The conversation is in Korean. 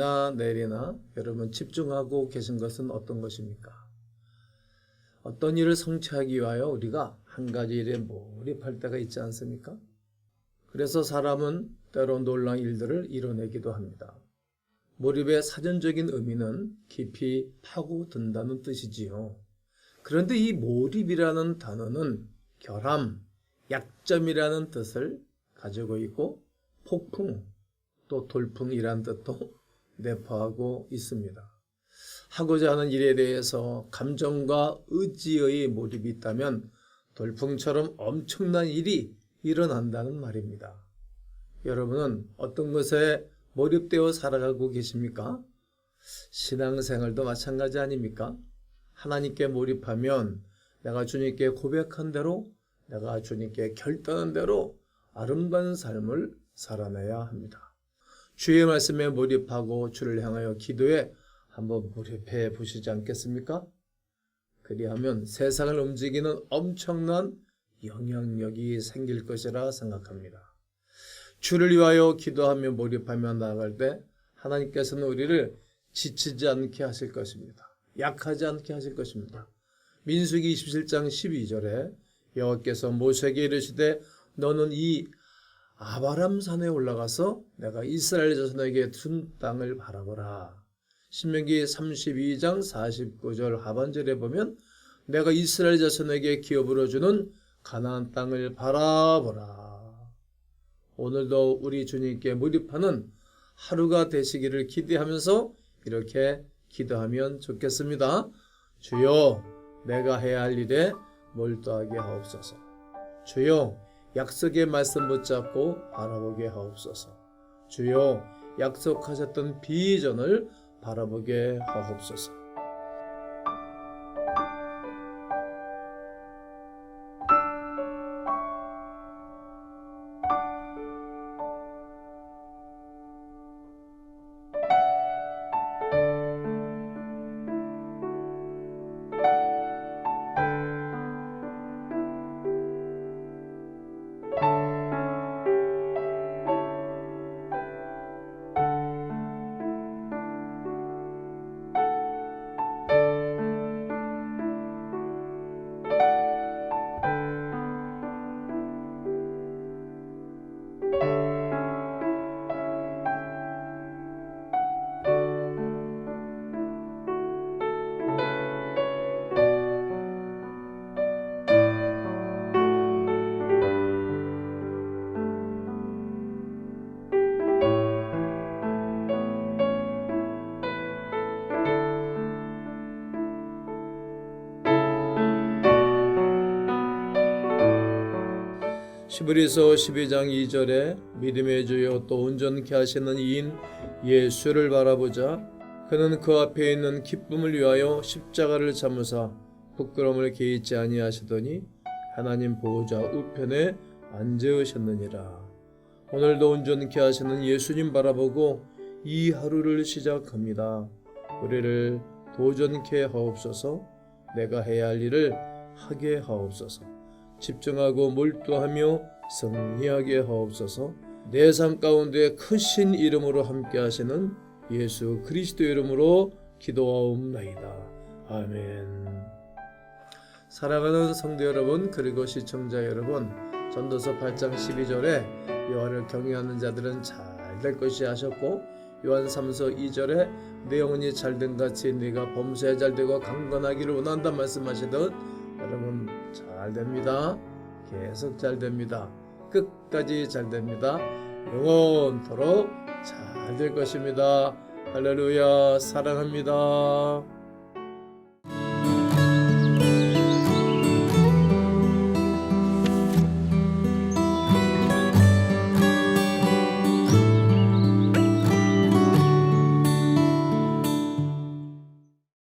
오늘이나 내일이나 여러분 집중하고 계신 것은 어떤 것입니까? 어떤 일을 성취하기 위하여 우리가 한 가지 일에 몰입할 때가 있지 않습니까? 그래서 사람은 때로 놀라운 일들을 이뤄내기도 합니다. 몰입의 사전적인 의미는 깊이 파고든다는 뜻이지요. 그런데 이 몰입이라는 단어는 결함, 약점이라는 뜻을 가지고 있고 폭풍, 또 돌풍이란 뜻도 내포하고 있습니다. 하고자 하는 일에 대해서 감정과 의지의 몰입이 있다면 돌풍처럼 엄청난 일이 일어난다는 말입니다. 여러분은 어떤 것에 몰입되어 살아가고 계십니까? 신앙생활도 마찬가지 아닙니까? 하나님께 몰입하면 내가 주님께 고백한 대로 내가 주님께 결단한 대로 아름다운 삶을 살아내야 합니다. 주의 말씀에 몰입하고 주를 향하여 기도에 한번 몰입해 보시지 않겠습니까? 그리하면 세상을 움직이는 엄청난 영향력이 생길 것이라 생각합니다. 주를 위하여 기도하며 몰입하며 나아갈 때 하나님께서는 우리를 지치지 않게 하실 것입니다. 약하지 않게 하실 것입니다. 민수기 27장 12절에 여호와께서 모세에게 이르시되 너는 이 아바람 산에 올라가서 내가 이스라엘 자손에게 준 땅을 바라보라. 신명기 32장 49절 하반절에 보면 내가 이스라엘 자손에게 기업으로 주는 가나안 땅을 바라보라. 오늘도 우리 주님께 몰입하는 하루가 되시기를 기대하면서 이렇게 기도하면 좋겠습니다. 주여, 내가 해야 할 일에 몰두하게 하옵소서. 주여, 약속의 말씀 붙잡고 바라보게 하옵소서. 주여, 약속하셨던 비전을 바라보게 하옵소서. 시브리서 12장 2절에 믿음의 주여 또 온전케 하시는 이인 예수를 바라보자. 그는 그 앞에 있는 기쁨을 위하여 십자가를 참으사 부끄러움을 개의치 아니하시더니 하나님 보호자 우편에 앉으셨느니라. 오늘도 온전케 하시는 예수님 바라보고 이 하루를 시작합니다. 우리를 도전케 하옵소서. 내가 해야 할 일을 하게 하옵소서 집중하고 몰두하며 승리하게 하옵소서. 내 삶 가운데 크신 이름으로 함께 하시는 예수 그리스도 이름으로 기도하옵나이다. 아멘. 사랑하는 성도 여러분 그리고 시청자 여러분 전도서 8장 12절에 여호와를 경외하는 자들은 잘 될 것이 하셨고 요한 3서 2절에 내 영혼이 잘된 같이 네가 범사에 잘되고 강건하기를 원한다 말씀하시듯 여러분 잘 됩니다. 계속 잘 됩니다. 끝까지 잘 됩니다. 영원토록 잘 될 것입니다. 할렐루야 사랑합니다.